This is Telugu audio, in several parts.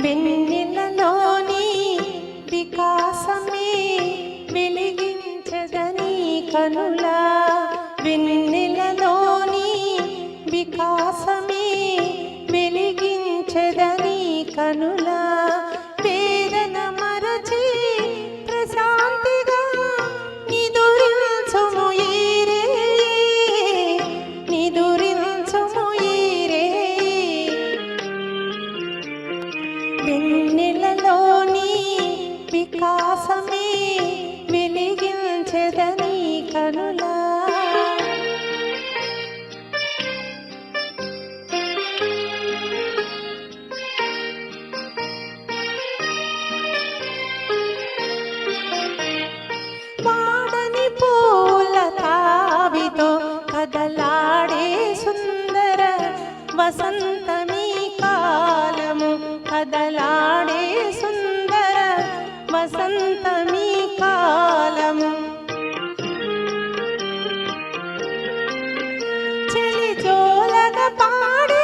వెన్నెలలోని వికాసమే వెలిగించదని కనులా. వెన్నెలలోని వికాసమే వెలిగించదని కనులా. వికాసమే వెలిగించదని కనులా వాడని పూల తావితో కదలాడే సుందర వసంత వసంతమీ కాలం. చలి జోలగ పాడు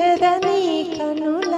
వెలిగించదని కను